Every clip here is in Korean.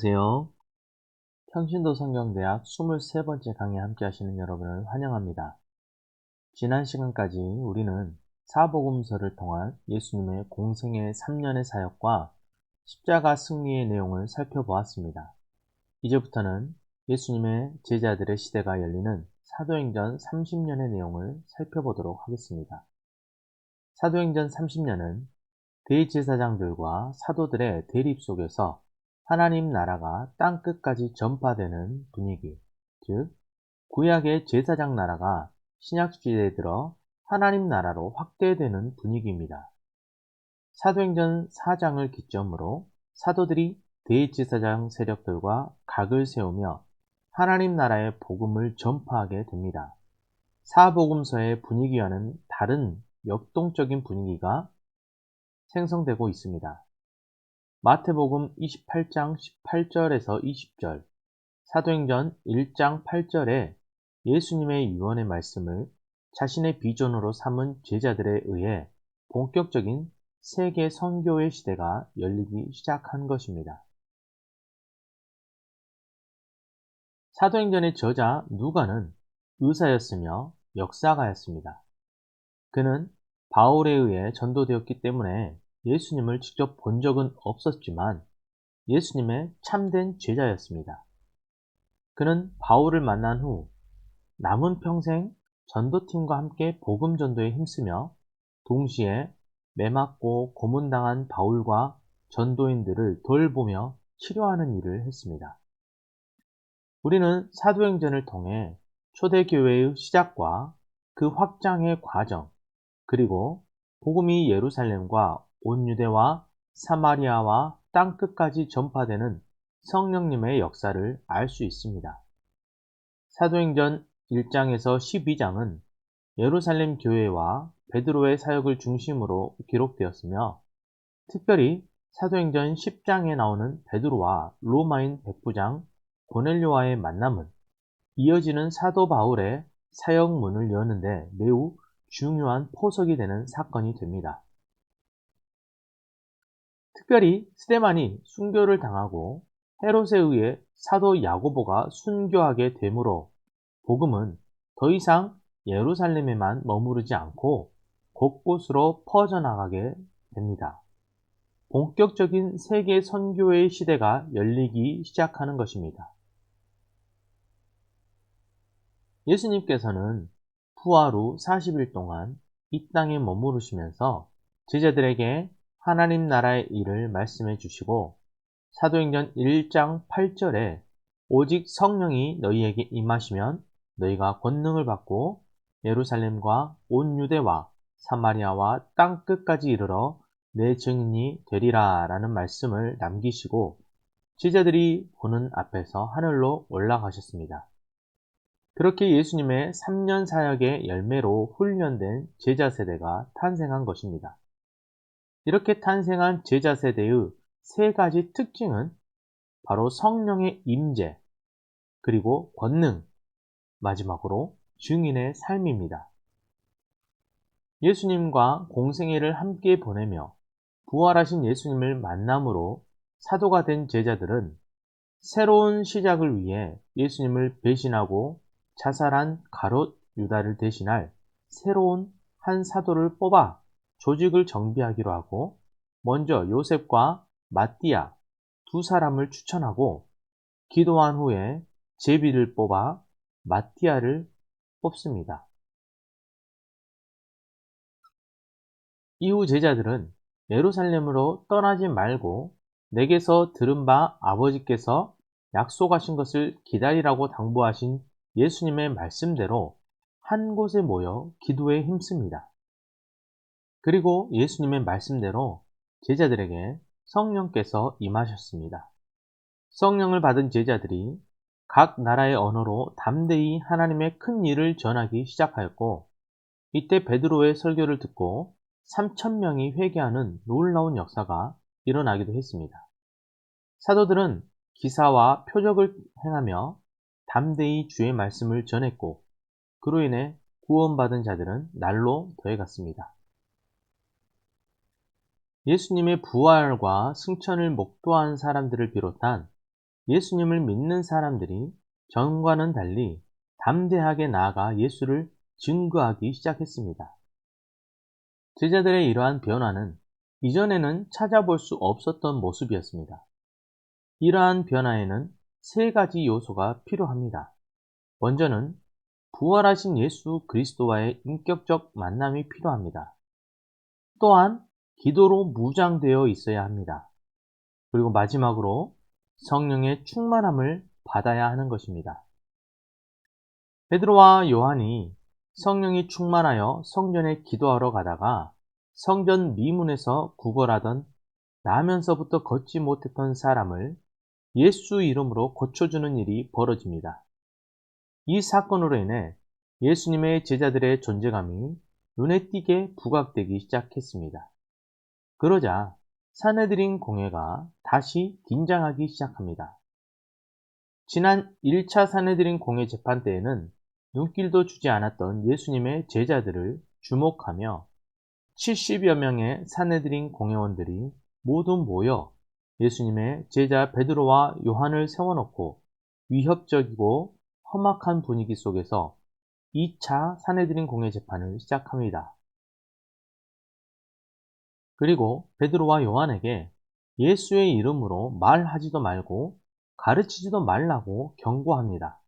안녕하세요. 평신도 성경대학 23번째 강의 함께 하시는 여러분을 환영합니다. 지난 시간까지 우리는 사복음서를 통한 예수님의 공생의 3년의 사역과 십자가 승리의 내용을 살펴보았습니다. 이제부터는 예수님의 제자들의 시대가 열리는 사도행전 30년의 내용을 살펴보도록 하겠습니다. 사도행전 30년은 대제사장들과 사도들의 대립 속에서 하나님 나라가 땅 끝까지 전파되는 분위기, 즉 구약의 제사장 나라가 신약 시대에 들어 하나님 나라로 확대되는 분위기입니다. 사도행전 4장을 기점으로 사도들이 대제사장 세력들과 각을 세우며 하나님 나라의 복음을 전파하게 됩니다. 사복음서의 분위기와는 다른 역동적인 분위기가 생성되고 있습니다. 마태복음 28장 18절에서 20절, 사도행전 1장 8절에 예수님의 유언의 말씀을 자신의 비전으로 삼은 제자들에 의해 본격적인 세계 선교의 시대가 열리기 시작한 것입니다. 사도행전의 저자 누가는 의사였으며 역사가였습니다. 그는 바울에 의해 전도되었기 때문에 예수님을 직접 본 적은 없었지만 예수님의 참된 제자였습니다. 그는 바울을 만난 후 남은 평생 전도팀과 함께 복음 전도에 힘쓰며 동시에 매맞고 고문당한 바울과 전도인들을 돌보며 치료하는 일을 했습니다. 우리는 사도행전을 통해 초대교회의 시작과 그 확장의 과정, 그리고 복음이 예루살렘과 온 유대와 사마리아와 땅 끝까지 전파되는 성령님의 역사를 알 수 있습니다. 사도행전 1장에서 12장은 예루살렘 교회와 베드로의 사역을 중심으로 기록되었으며 특별히 사도행전 10장에 나오는 베드로와 로마인 백부장 고넬료와의 만남은 이어지는 사도 바울의 사역문을 여는데 매우 중요한 포석이 되는 사건이 됩니다. 특별히 스데만이 순교를 당하고 헤롯에 의해 사도 야고보가 순교하게 되므로 복음은 더 이상 예루살렘에만 머무르지 않고 곳곳으로 퍼져나가게 됩니다. 본격적인 세계 선교의 시대가 열리기 시작하는 것입니다. 예수님께서는 후 40일 동안 이 땅에 머무르시면서 제자들에게 하나님 나라의 일을 말씀해 주시고 사도행전 1장 8절에 오직 성령이 너희에게 임하시면 너희가 권능을 받고 예루살렘과 온 유대와 사마리아와 땅 끝까지 이르러 내 증인이 되리라 라는 말씀을 남기시고 제자들이 보는 앞에서 하늘로 올라가셨습니다. 그렇게 예수님의 3년 사역의 열매로 훈련된 제자 세대가 탄생한 것입니다. 이렇게 탄생한 제자 세대의 세 가지 특징은 바로 성령의 임재, 그리고 권능, 마지막으로 증인의 삶입니다. 예수님과 공생애를 함께 보내며 부활하신 예수님을 만남으로 사도가 된 제자들은 새로운 시작을 위해 예수님을 배신하고 자살한 가롯 유다를 대신할 새로운 한 사도를 뽑아 조직을 정비하기로 하고 먼저 요셉과 마띠아 두 사람을 추천하고 기도한 후에 제비를 뽑아 마띠아를 뽑습니다. 이후 제자들은 예루살렘으로 떠나지 말고 내게서 들은 바 아버지께서 약속하신 것을 기다리라고 당부하신 예수님의 말씀대로 한 곳에 모여 기도에 힘씁니다. 그리고 예수님의 말씀대로 제자들에게 성령께서 임하셨습니다. 성령을 받은 제자들이 각 나라의 언어로 담대히 하나님의 큰 일을 전하기 시작하였고 이때 베드로의 설교를 듣고 3천 명이 회개하는 놀라운 역사가 일어나기도 했습니다. 사도들은 기사와 표적을 행하며 담대히 주의 말씀을 전했고 그로 인해 구원받은 자들은 날로 더해갔습니다. 예수님의 부활과 승천을 목도한 사람들을 비롯한 예수님을 믿는 사람들이 전과는 달리 담대하게 나아가 예수를 증거하기 시작했습니다. 제자들의 이러한 변화는 이전에는 찾아볼 수 없었던 모습이었습니다. 이러한 변화에는 세 가지 요소가 필요합니다. 먼저는 부활하신 예수 그리스도와의 인격적 만남이 필요합니다. 또한 기도로 무장되어 있어야 합니다. 그리고 마지막으로 성령의 충만함을 받아야 하는 것입니다. 베드로와 요한이 성령이 충만하여 성전에 기도하러 가다가 성전 미문에서 구걸하던 나면서부터 걷지 못했던 사람을 예수 이름으로 고쳐주는 일이 벌어집니다. 이 사건으로 인해 예수님의 제자들의 존재감이 눈에 띄게 부각되기 시작했습니다. 그러자 사내들인 공회가 다시 긴장하기 시작합니다. 지난 1차 사내들인 공회 재판 때에는 눈길도 주지 않았던 예수님의 제자들을 주목하며 70여 명의 사내들인 공회원들이 모두 모여 예수님의 제자 베드로와 요한을 세워놓고 위협적이고 험악한 분위기 속에서 2차 사내들인 공회 재판을 시작합니다. 그리고 베드로와 요한에게 예수의 이름으로 말하지도 말고 가르치지도 말라고 경고합니다.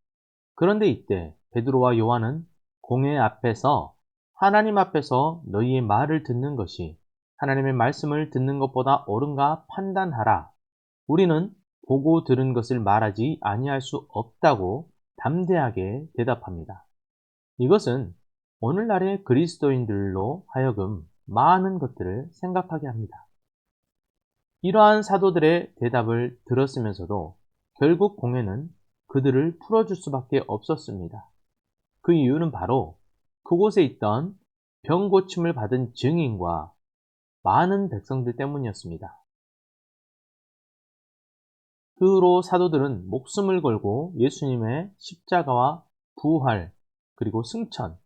그런데 이때 베드로와 요한은 공회 앞에서 하나님 앞에서 너희의 말을 듣는 것이 하나님의 말씀을 듣는 것보다 옳은가 판단하라. 우리는 보고 들은 것을 말하지 아니할 수 없다고 담대하게 대답합니다. 이것은 오늘날의 그리스도인들로 하여금 많은 것들을 생각하게 합니다. 이러한 사도들의 대답을 들었으면서도 결국 공회는 그들을 풀어줄 수밖에 없었습니다. 그 이유는 바로 그곳에 있던 병 고침을 받은 증인과 많은 백성들 때문이었습니다. 그 후로 사도들은 목숨을 걸고 예수님의 십자가와 부활, 그리고 승천,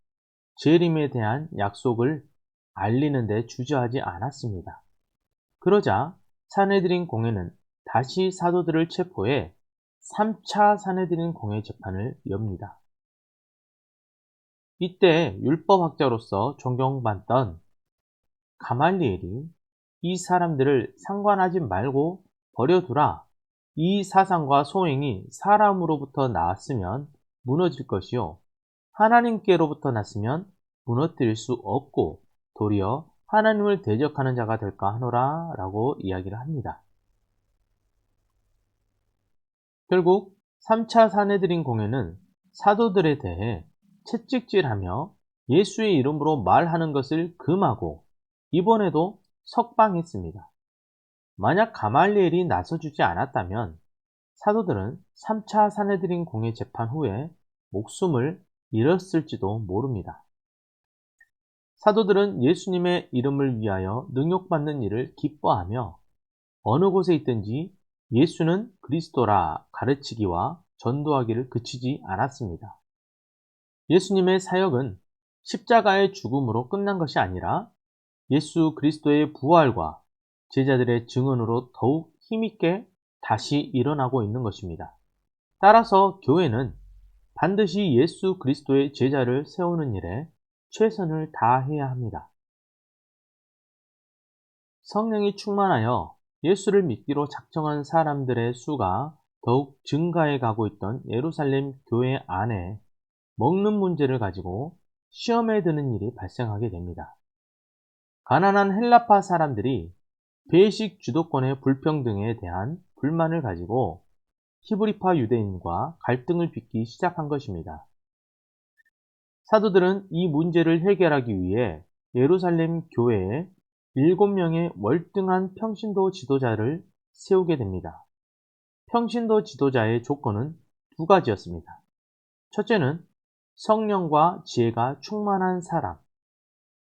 재림에 대한 약속을 알리는데 주저하지 않았습니다. 그러자 사내들인 공회는 다시 사도들을 체포해 3차 사내들인 공회 재판을 엽니다. 이때 율법학자로서 존경받던 가말리엘이 이 사람들을 상관하지 말고 버려두라. 이 사상과 소행이 사람으로부터 나왔으면 무너질 것이요. 하나님께로부터 났으면 무너뜨릴 수 없고 도리어 하나님을 대적하는 자가 될까 하노라 라고 이야기를 합니다. 결국 3차 사내들인 공회는 사도들에 대해 채찍질하며 예수의 이름으로 말하는 것을 금하고 이번에도 석방했습니다. 만약 가말리엘이 나서주지 않았다면 사도들은 3차 사내들인 공회 재판 후에 목숨을 잃었을지도 모릅니다. 사도들은 예수님의 이름을 위하여 능욕받는 일을 기뻐하며 어느 곳에 있든지 예수는 그리스도라 가르치기와 전도하기를 그치지 않았습니다. 예수님의 사역은 십자가의 죽음으로 끝난 것이 아니라 예수 그리스도의 부활과 제자들의 증언으로 더욱 힘있게 다시 일어나고 있는 것입니다. 따라서 교회는 반드시 예수 그리스도의 제자를 세우는 일에 최선을 다해야 합니다. 성령이 충만하여 예수를 믿기로 작정한 사람들의 수가 더욱 증가해 가고 있던 예루살렘 교회 안에 먹는 문제를 가지고 시험에 드는 일이 발생하게 됩니다. 가난한 헬라파 사람들이 배식 주도권의 불평등에 대한 불만을 가지고 히브리파 유대인과 갈등을 빚기 시작한 것입니다. 사도들은 이 문제를 해결하기 위해 예루살렘 교회에 7명의 월등한 평신도 지도자를 세우게 됩니다. 평신도 지도자의 조건은 두 가지였습니다. 첫째는 성령과 지혜가 충만한 사람,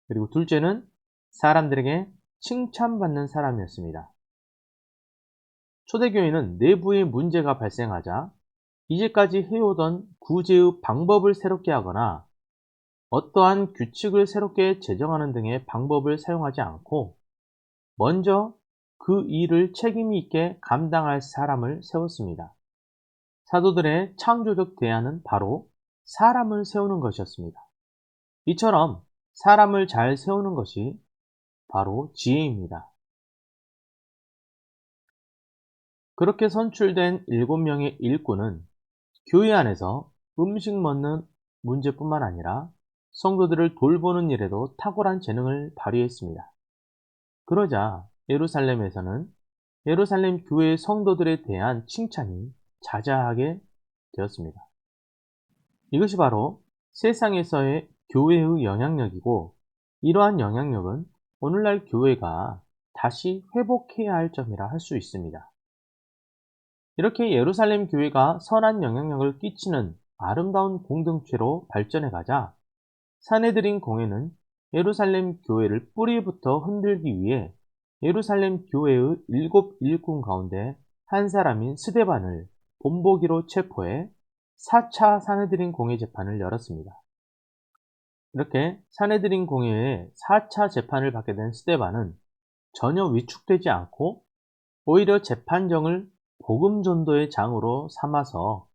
그리고 둘째는 사람들에게 칭찬받는 사람이었습니다. 초대교회는 내부의 문제가 발생하자 이제까지 해오던 구제의 방법을 새롭게 하거나 어떠한 규칙을 새롭게 제정하는 등의 방법을 사용하지 않고 먼저 그 일을 책임이 있게 감당할 사람을 세웠습니다. 사도들의 창조적 대안은 바로 사람을 세우는 것이었습니다. 이처럼 사람을 잘 세우는 것이 바로 지혜입니다. 그렇게 선출된 7명의 일꾼은 교회 안에서 음식 먹는 문제뿐만 아니라 성도들을 돌보는 일에도 탁월한 재능을 발휘했습니다. 그러자 예루살렘에서는 예루살렘 교회 성도들에 대한 칭찬이 자자하게 되었습니다. 이것이 바로 세상에서의 교회의 영향력이고 이러한 영향력은 오늘날 교회가 다시 회복해야 할 점이라 할 수 있습니다. 이렇게 예루살렘 교회가 선한 영향력을 끼치는 아름다운 공동체로 발전해 가자 사내들인 공회는 예루살렘 교회를 뿌리부터 흔들기 위해 예루살렘 교회의 일곱 일꾼 가운데 한 사람인 스데반을 본보기로 체포해 4차 사내들인 공회 재판을 열었습니다. 이렇게 사내들인 공회에 4차 재판을 받게 된 스데반은 전혀 위축되지 않고 오히려 재판정을 복음 전도의 장으로 삼아서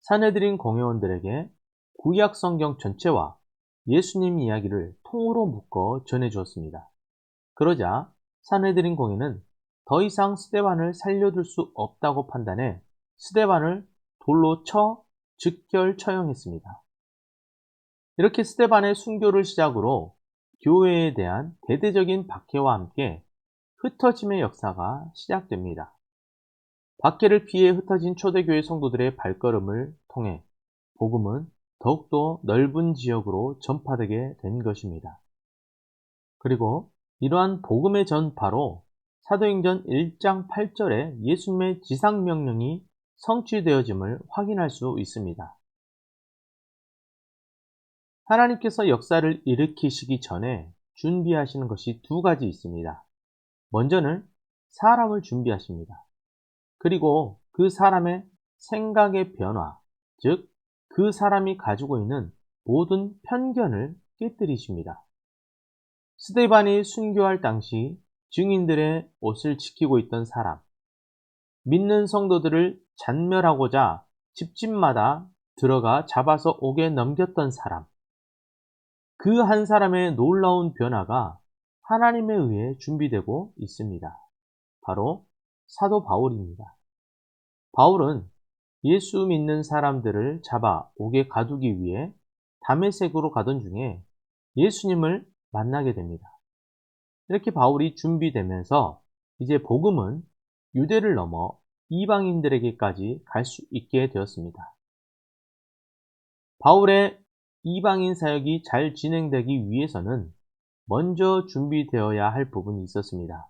사내들인 공회원들에게 구약 성경 전체와 예수님 이야기를 통으로 묶어 전해 주었습니다. 그러자 사내들인 공회는 더 이상 스데반을 살려둘 수 없다고 판단해 스데반을 돌로 쳐 즉결 처형했습니다. 이렇게 스데반의 순교를 시작으로 교회에 대한 대대적인 박해와 함께 흩어짐의 역사가 시작됩니다. 박해를 피해 흩어진 초대교회 성도들의 발걸음을 통해 복음은 더욱더 넓은 지역으로 전파되게 된 것입니다. 그리고 이러한 복음의 전파로 사도행전 1장 8절에 예수님의 지상명령이 성취되어짐을 확인할 수 있습니다. 하나님께서 역사를 일으키시기 전에 준비하시는 것이 두 가지 있습니다. 먼저는 사람을 준비하십니다. 그리고 그 사람의 생각의 변화, 즉, 그 사람이 가지고 있는 모든 편견을 깨뜨리십니다. 스테반이 순교할 당시 증인들의 옷을 지키고 있던 사람, 믿는 성도들을 잔멸하고자 집집마다 들어가 잡아서 옥에 넘겼던 사람, 그 한 사람의 놀라운 변화가 하나님에 의해 준비되고 있습니다. 바로 사도 바울입니다. 바울은 예수 믿는 사람들을 잡아 옥에 가두기 위해 담에색으로 가던 중에 예수님을 만나게 됩니다. 이렇게 바울이 준비되면서 이제 복음은 유대를 넘어 이방인들에게까지 갈 수 있게 되었습니다. 바울의 이방인 사역이 잘 진행되기 위해서는 먼저 준비되어야 할 부분이 있었습니다.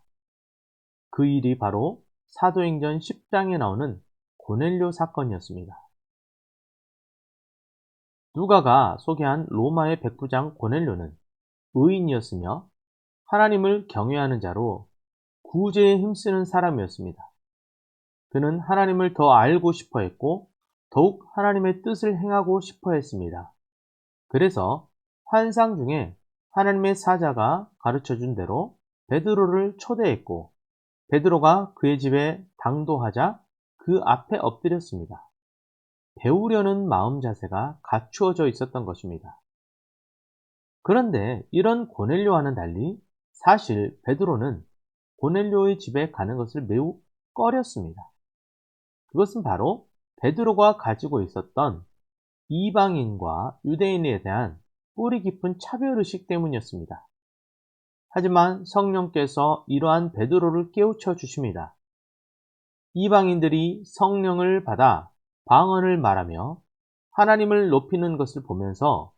그 일이 바로 사도행전 10장에 나오는 고넬료 사건이었습니다. 누가가 소개한 로마의 백부장 고넬료는 의인이었으며 하나님을 경외하는 자로 구제에 힘쓰는 사람이었습니다. 그는 하나님을 더 알고 싶어 했고 더욱 하나님의 뜻을 행하고 싶어 했습니다. 그래서 환상 중에 하나님의 사자가 가르쳐 준 대로 베드로를 초대했고 베드로가 그의 집에 당도하자 그 앞에 엎드렸습니다. 배우려는 마음 자세가 갖추어져 있었던 것입니다. 그런데 이런 고넬료와는 달리 사실 베드로는 고넬료의 집에 가는 것을 매우 꺼렸습니다. 그것은 바로 베드로가 가지고 있었던 이방인과 유대인에 대한 뿌리 깊은 차별의식 때문이었습니다. 하지만 성령께서 이러한 베드로를 깨우쳐 주십니다. 이방인들이 성령을 받아 방언을 말하며 하나님을 높이는 것을 보면서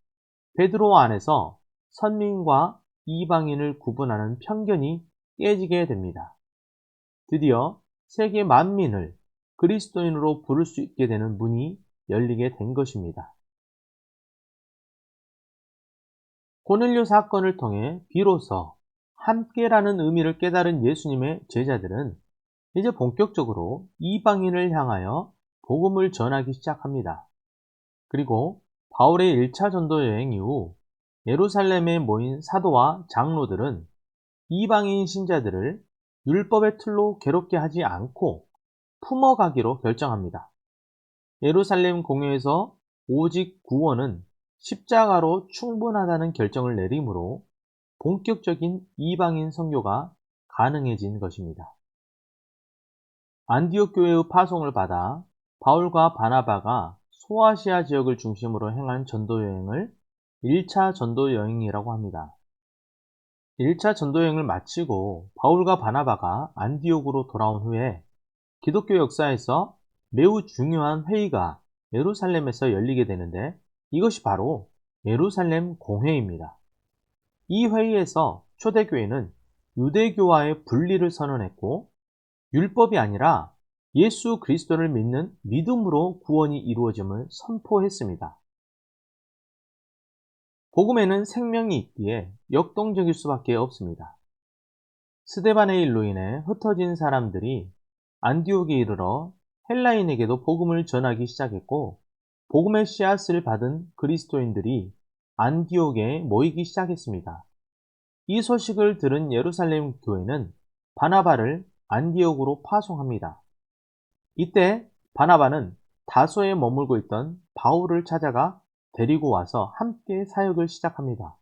베드로 안에서 선민과 이방인을 구분하는 편견이 깨지게 됩니다. 드디어 세계 만민을 그리스도인으로 부를 수 있게 되는 문이 열리게 된 것입니다. 고넬료 사건을 통해 비로소 함께라는 의미를 깨달은 예수님의 제자들은 이제 본격적으로 이방인을 향하여 복음을 전하기 시작합니다. 그리고 바울의 1차 전도 여행 이후 예루살렘에 모인 사도와 장로들은 이방인 신자들을 율법의 틀로 괴롭게 하지 않고 품어가기로 결정합니다. 예루살렘 공회에서 오직 구원은 십자가로 충분하다는 결정을 내리므로 본격적인 이방인 선교가 가능해진 것입니다. 안디옥 교회의 파송을 받아 바울과 바나바가 소아시아 지역을 중심으로 행한 전도 여행을 1차 전도 여행이라고 합니다. 1차 전도 여행을 마치고 바울과 바나바가 안디옥으로 돌아온 후에 기독교 역사에서 매우 중요한 회의가 예루살렘에서 열리게 되는데 이것이 바로 예루살렘 공회입니다. 이 회의에서 초대교회는 유대교와의 분리를 선언했고 율법이 아니라 예수 그리스도를 믿는 믿음으로 구원이 이루어짐을 선포했습니다. 복음에는 생명이 있기에 역동적일 수밖에 없습니다. 스데반의 일로 인해 흩어진 사람들이 안디옥에 이르러 헬라인에게도 복음을 전하기 시작했고 복음의 씨앗을 받은 그리스도인들이 안디옥에 모이기 시작했습니다. 이 소식을 들은 예루살렘 교회는 바나바를 안디옥으로 파송합니다. 이때 바나바는 다소에 머물고 있던 바울을 찾아가 데리고 와서 함께 사역을 시작합니다.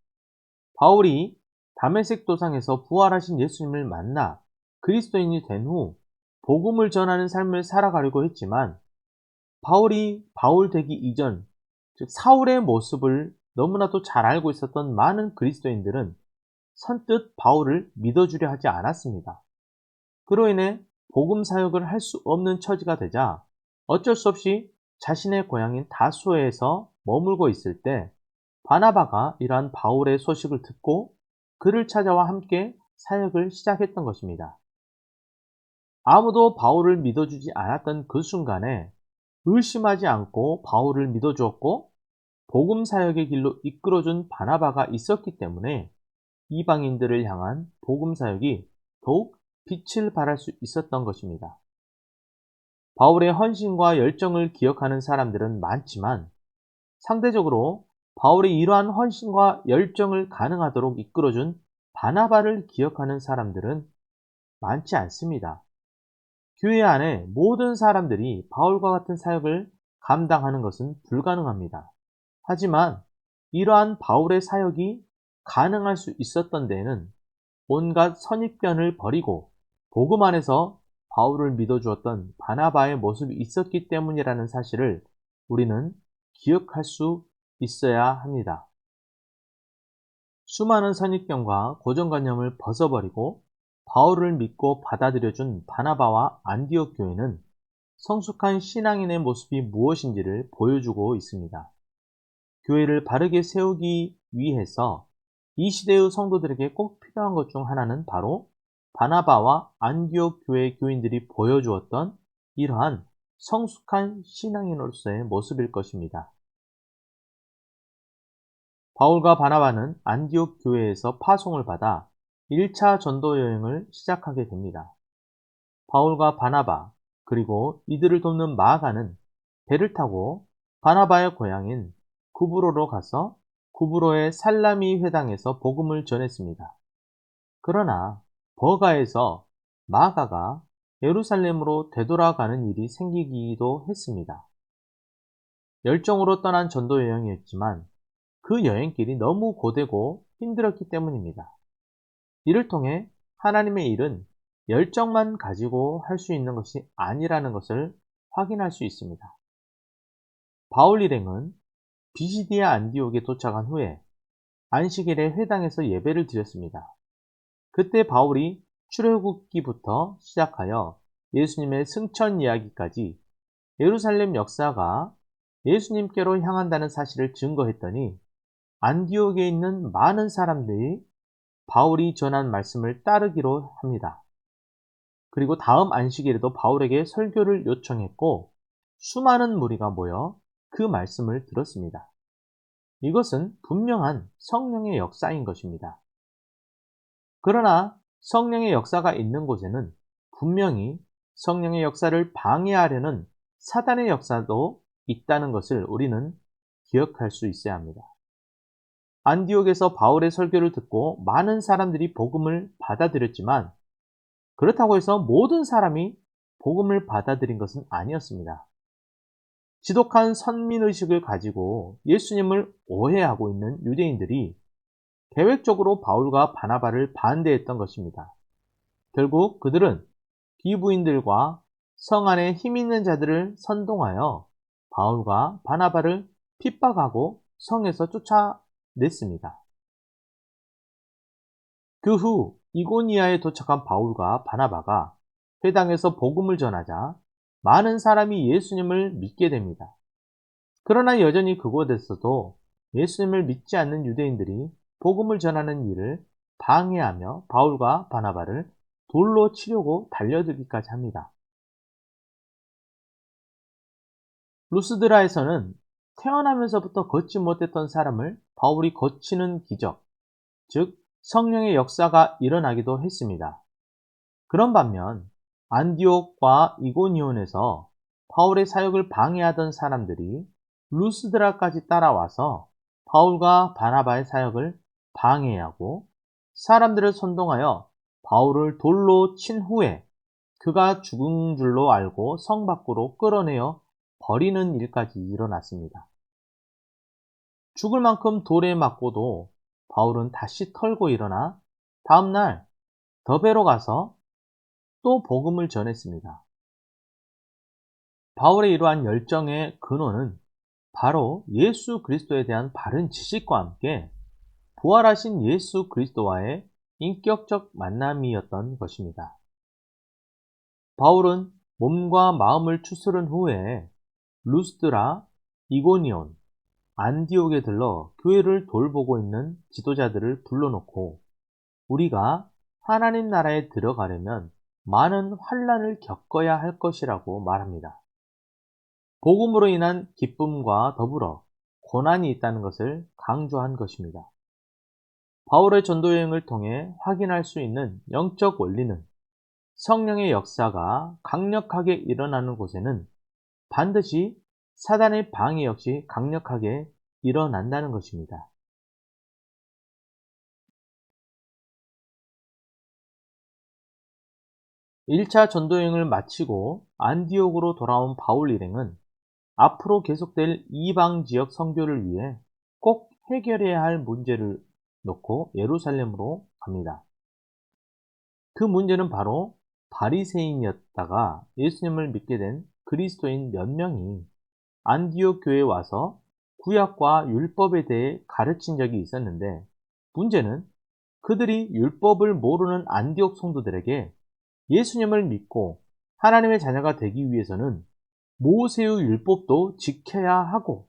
바울이 다메섹 도상에서 부활하신 예수님을 만나 그리스도인이 된 후 복음을 전하는 삶을 살아가려고 했지만 바울이 바울 되기 이전, 즉 사울의 모습을 너무나도 잘 알고 있었던 많은 그리스도인들은 선뜻 바울을 믿어주려 하지 않았습니다. 그로 인해 복음 사역을 할 수 없는 처지가 되자 어쩔 수 없이 자신의 고향인 다소에서 머물고 있을 때 바나바가 이러한 바울의 소식을 듣고 그를 찾아와 함께 사역을 시작했던 것입니다. 아무도 바울을 믿어주지 않았던 그 순간에 의심하지 않고 바울을 믿어주었고 복음 사역의 길로 이끌어준 바나바가 있었기 때문에 이방인들을 향한 복음 사역이 더욱 빛을 발할 수 있었던 것입니다. 바울의 헌신과 열정을 기억하는 사람들은 많지만 상대적으로 바울의 이러한 헌신과 열정을 가능하도록 이끌어준 바나바를 기억하는 사람들은 많지 않습니다. 교회 안에 모든 사람들이 바울과 같은 사역을 감당하는 것은 불가능합니다. 하지만 이러한 바울의 사역이 가능할 수 있었던 데에는 온갖 선입견을 버리고 복음 안에서 바울을 믿어주었던 바나바의 모습이 있었기 때문이라는 사실을 우리는 기억할 수 있어야 합니다. 수많은 선입견과 고정관념을 벗어버리고 바울을 믿고 받아들여준 바나바와 안디옥 교회는 성숙한 신앙인의 모습이 무엇인지를 보여주고 있습니다. 교회를 바르게 세우기 위해서 이 시대의 성도들에게 꼭 필요한 것 중 하나는 바로 바나바와 안디옥 교회 교인들이 보여주었던 이러한 성숙한 신앙인으로서의 모습일 것입니다. 바울과 바나바는 안디옥 교회에서 파송을 받아 1차 전도 여행을 시작하게 됩니다. 바울과 바나바 그리고 이들을 돕는 마가는 배를 타고 바나바의 고향인 구브로로 가서 구브로의 살라미 회당에서 복음을 전했습니다. 그러나 버가에서 마가가 예루살렘으로 되돌아가는 일이 생기기도 했습니다. 열정으로 떠난 전도 여행이었지만 그 여행길이 너무 고되고 힘들었기 때문입니다. 이를 통해 하나님의 일은 열정만 가지고 할 수 있는 것이 아니라는 것을 확인할 수 있습니다. 바울 일행은 비시디아 안디옥에 도착한 후에 안식일에 회당에서 예배를 드렸습니다. 그때 바울이 출애굽기부터 시작하여 예수님의 승천 이야기까지 예루살렘 역사가 예수님께로 향한다는 사실을 증거했더니 안디옥에 있는 많은 사람들이 바울이 전한 말씀을 따르기로 합니다. 그리고 다음 안식일에도 바울에게 설교를 요청했고 수많은 무리가 모여 그 말씀을 들었습니다. 이것은 분명한 성령의 역사인 것입니다. 그러나 성령의 역사가 있는 곳에는 분명히 성령의 역사를 방해하려는 사단의 역사도 있다는 것을 우리는 기억할 수 있어야 합니다. 안디옥에서 바울의 설교를 듣고 많은 사람들이 복음을 받아들였지만 그렇다고 해서 모든 사람이 복음을 받아들인 것은 아니었습니다. 지독한 선민의식을 가지고 예수님을 오해하고 있는 유대인들이 계획적으로 바울과 바나바를 반대했던 것입니다. 결국 그들은 비부인들과 성 안에 힘 있는 자들을 선동하여 바울과 바나바를 핍박하고 성에서 쫓아냈습니다. 그 후 이고니아에 도착한 바울과 바나바가 회당에서 복음을 전하자 많은 사람이 예수님을 믿게 됩니다. 그러나 여전히 그곳에서도 예수님을 믿지 않는 유대인들이 복음을 전하는 일을 방해하며 바울과 바나바를 돌로 치려고 달려들기까지 합니다. 루스드라에서는 태어나면서부터 걷지 못했던 사람을 바울이 거치는 기적, 즉 성령의 역사가 일어나기도 했습니다. 그런 반면 안디옥과 이고니온에서 바울의 사역을 방해하던 사람들이 루스드라까지 따라와서 바울과 바나바의 사역을 방해하고 사람들을 선동하여 바울을 돌로 친 후에 그가 죽은 줄로 알고 성 밖으로 끌어내어 버리는 일까지 일어났습니다. 죽을 만큼 돌에 맞고도 바울은 다시 털고 일어나 다음날 더베로 가서 또 복음을 전했습니다. 바울의 이러한 열정의 근원은 바로 예수 그리스도에 대한 바른 지식과 함께 부활하신 예수 그리스도와의 인격적 만남이었던 것입니다. 바울은 몸과 마음을 추스른 후에 루스드라, 이고니온, 안디옥에 들러 교회를 돌보고 있는 지도자들을 불러놓고 우리가 하나님 나라에 들어가려면 많은 환란을 겪어야 할 것이라고 말합니다. 복음으로 인한 기쁨과 더불어 고난이 있다는 것을 강조한 것입니다. 바울의 전도 여행을 통해 확인할 수 있는 영적 원리는 성령의 역사가 강력하게 일어나는 곳에는 반드시 사단의 방해 역시 강력하게 일어난다는 것입니다. 1차 전도여행을 마치고 안디옥으로 돌아온 바울 일행은 앞으로 계속될 이방 지역 선교를 위해 꼭 해결해야 할 문제를 놓고 예루살렘으로 갑니다. 그 문제는 바로 바리새인이었다가 예수님을 믿게 된 그리스도인 몇 명이 안디옥 교회에 와서 구약과 율법에 대해 가르친 적이 있었는데 문제는 그들이 율법을 모르는 안디옥 성도들에게 예수님을 믿고 하나님의 자녀가 되기 위해서는 모세의 율법도 지켜야 하고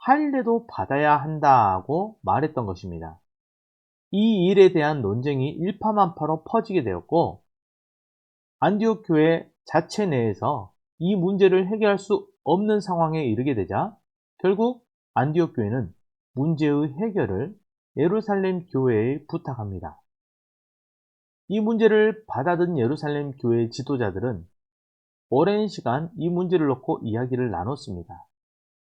할례도 받아야 한다고 말했던 것입니다. 이 일에 대한 논쟁이 일파만파로 퍼지게 되었고 안디옥 교회 자체 내에서 이 문제를 해결할 수 없는 상황에 이르게 되자 결국 안디옥 교회는 문제의 해결을 예루살렘 교회에 부탁합니다. 이 문제를 받아든 예루살렘 교회 지도자들은 오랜 시간 이 문제를 놓고 이야기를 나눴습니다.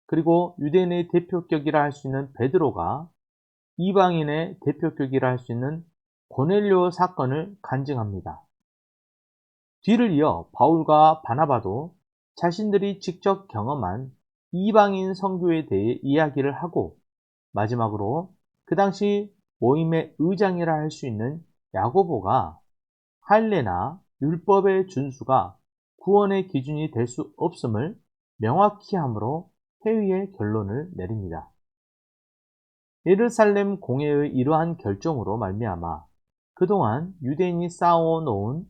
그리고 유대인의 대표격이라 할 수 있는 베드로가 이방인의 대표격이라 할 수 있는 고넬료 사건을 간증합니다. 뒤를 이어 바울과 바나바도 자신들이 직접 경험한 이방인 성교에 대해 이야기를 하고 마지막으로 그 당시 모임의 의장이라 할 수 있는 야고보가 할례나 율법의 준수가 구원의 기준이 될 수 없음을 명확히 함으로 회의의 결론을 내립니다. 예루살렘 공회의 이러한 결정으로 말미암아 그동안 유대인이 쌓아놓은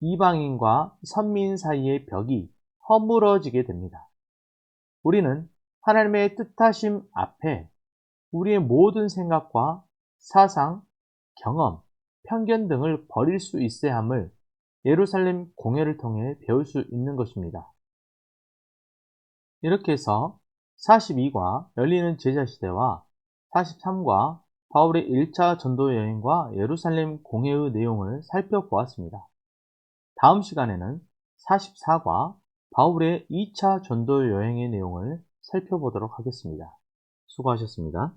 이방인과 선민 사이의 벽이 허물어지게 됩니다. 우리는 하나님의 뜻하심 앞에 우리의 모든 생각과 사상, 경험, 편견 등을 버릴 수 있어야 함을 예루살렘 공회를 통해 배울 수 있는 것입니다. 이렇게 해서 42과 열리는 제자시대와 43과 바울의 1차 전도 여행과 예루살렘 공회의 내용을 살펴보았습니다. 다음 시간에는 44과 바울의 2차 전도 여행의 내용을 살펴보도록 하겠습니다. 수고하셨습니다.